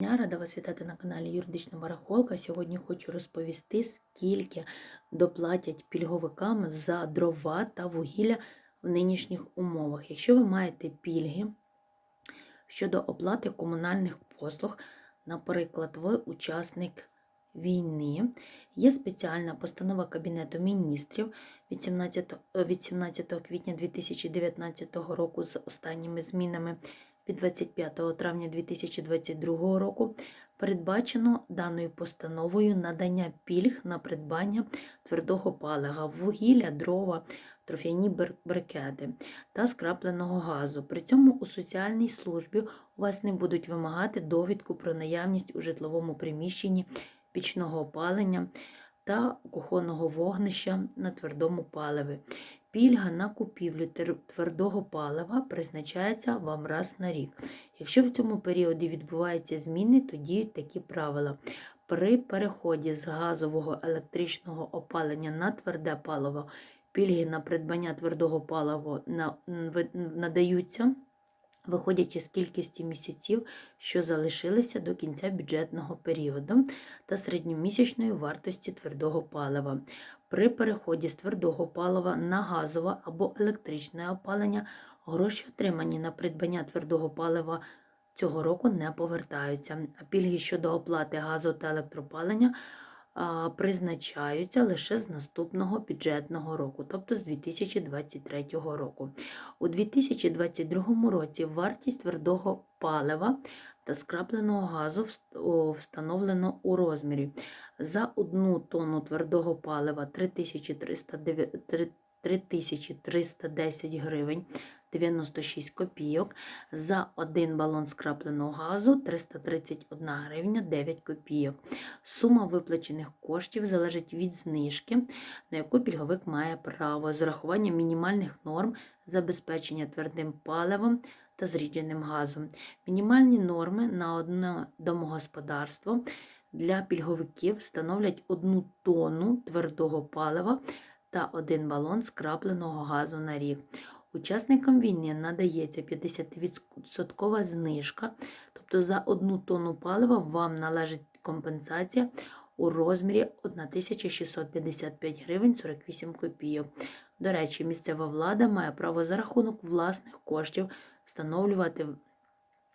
Я рада вас вітати на каналі Юридична Барахолка. Сьогодні хочу розповісти, скільки доплатять пільговикам за дрова та вугілля в нинішніх умовах. Якщо ви маєте пільги щодо оплати комунальних послуг, наприклад, ви учасник війни, є спеціальна постанова Кабінету міністрів від 17, е, від 17 квітня 2019 року з останніми змінами від 25 травня 2022 року передбачено даною постановою надання пільг на придбання твердого палива, вугілля, дрова, трофяні брикети та скрапленого газу. При цьому у соціальній службі у вас не будуть вимагати довідку про наявність у житловому приміщенні пічного опалення та кухонного вогнища на твердому паливі. Пільга на купівлю твердого палива призначається вам раз на рік. Якщо в цьому періоді відбуваються зміни, то діють такі правила. При переході з газового електричного опалення на тверде паливо пільги на придбання твердого палива надаються, виходячи з кількості місяців, що залишилися до кінця бюджетного періоду та середньомісячної вартості твердого палива. При переході з твердого палива на газове або електричне опалення гроші, отримані на придбання твердого палива цього року, не повертаються. А пільги щодо оплати газу та електропалення призначаються лише з наступного бюджетного року, тобто з 2023 року. У 2022 році вартість твердого палива та скрапленого газу встановлено у розмірі за одну тонну твердого палива 3310 гривень 96 копійок, за один балон скрапленого газу 331 гривня 9 копійок. Сума виплачених коштів залежить від знижки, на яку пільговик має право з урахуванням мінімальних норм забезпечення твердим паливом та зрідженим газом. Мінімальні норми на одне домогосподарство для пільговиків становлять одну тонну твердого палива та один балон скрапленого газу на рік. Учасникам війни надається 50% знижка, тобто за одну тонну палива вам належить компенсація у розмірі 1655 гривень 48 копійок. До речі, місцева влада має право за рахунок власних коштів встановлювати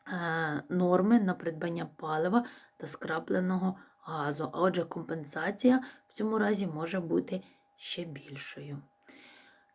е, норми на придбання палива та скрапленого газу. А отже, компенсація в цьому разі може бути ще більшою.